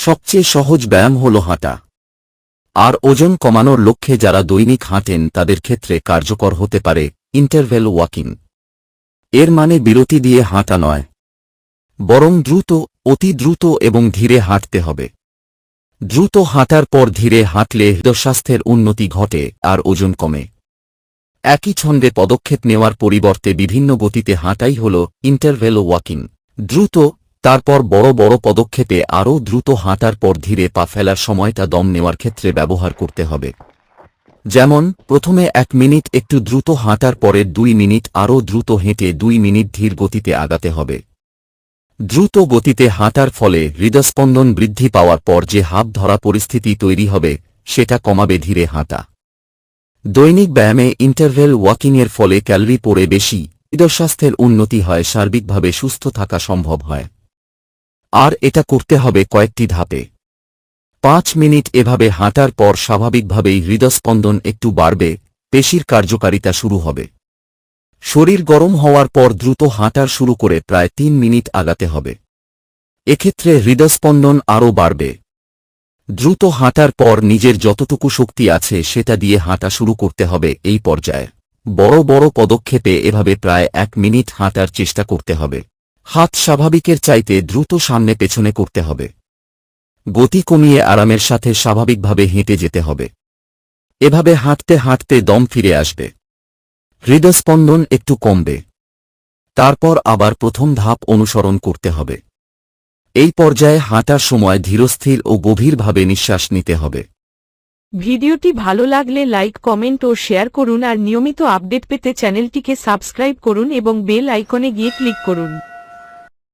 সবচেয়ে সহজ ব্যায়াম হল হাঁটা। আর ওজন কমানোর লক্ষ্যে যারা দৈনিক হাঁটেন, তাদের ক্ষেত্রে কার্যকর হতে পারে ইন্টারভেল ওয়াকিং। এর মানে বিরতি দিয়ে হাঁটা নয়। বরং দ্রুত, অতি দ্রুত এবং ধীরে হাঁটতে হবে। দ্রুত হাঁটার পর ধীরে হাঁটলে হৃদস্বাস্থ্যের উন্নতি ঘটে আর ওজন কমে। একই ছন্দে পদক্ষেপ নেওয়ার পরিবর্তে বিভিন্ন গতিতে হাঁটাই হল ইন্টারভেল ওয়াকিং। দ্রুত তারপর বড় বড় পদক্ষেপে আরও দ্রুত হাঁটার পর ধীরে পা ফেলার সময়টা দম নেওয়ার ক্ষেত্রে ব্যবহার করতে হবে। যেমন, প্রথমে এক মিনিট একটু দ্রুত হাঁটার পরে দুই মিনিট আরও দ্রুত হেঁটে দুই মিনিট ধীর গতিতে আগাতে হবে। দ্রুত গতিতে হাঁটার ফলে হৃদস্পন্দন বৃদ্ধি পাওয়ার পর যে হাত ধরা পরিস্থিতি তৈরি হবে, সেটা কমাবে ধীরে হাঁটা। দৈনিক ব্যায়ামে ইন্টারভেল ওয়াকিংয়ের ফলে ক্যালোরি পড়ে বেশি, হৃদস্বাস্থ্যের উন্নতি হয়, সার্বিকভাবে সুস্থ থাকা সম্ভব হয়। আর এটা করতে হবে কয়েকটি ধাপে। পাঁচ মিনিট এভাবে হাঁটার পর স্বাভাবিকভাবেই হৃদস্পন্দন একটু বাড়বে, পেশির কার্যকারিতা শুরু হবে। শরীর গরম হওয়ার পর দ্রুত হাঁটার শুরু করে প্রায় তিন মিনিট আগাতে হবে। এক্ষেত্রে হৃদস্পন্দন আরও বাড়বে। দ্রুত হাঁটার পর নিজের যতটুকু শক্তি আছে সেটা দিয়ে হাঁটা শুরু করতে হবে এই পর্যায়ে। বড় বড় পদক্ষেপে এভাবে প্রায় এক মিনিট হাঁটার চেষ্টা করতে হবে। হাত স্বাভাবিকের চাইতে দ্রুত সামনে পেছনে করতে হবে। গতি কমিয়ে আরামের সাথে স্বাভাবিকভাবে হেঁটে যেতে হবে। এভাবে হাঁটতে হাঁটতে দম ফিরে আসবে। হৃদস্পন্দন একটু কমবে। তারপর আবার প্রথম ধাপ অনুসরণ করতে হবে। এই পর্যায়ে হাঁটার সময় ধীরস্থির ও গভীরভাবে নিঃশ্বাস নিতে হবে। ভিডিওটি ভালো লাগলে লাইক, কমেন্ট ও শেয়ার করুন আর নিয়মিত আপডেট পেতে চ্যানেলটিকে সাবস্ক্রাইব করুন এবং বেল আইকনে গিয়ে ক্লিক করুন।